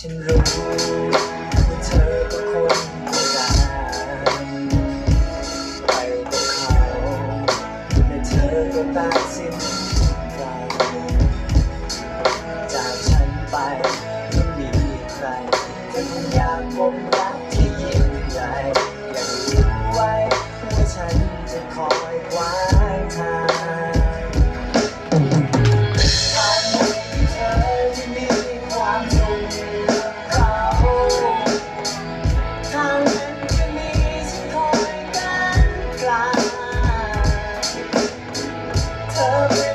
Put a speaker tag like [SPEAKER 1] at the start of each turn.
[SPEAKER 1] ฉันรู้ว่าเธอก็คงไม่ได้ไปกับเขาและเธอก็ตัดสินใจจากฉันไปไม่มีใครเธอคงอยากพบรักที่ยิ่ง Oh,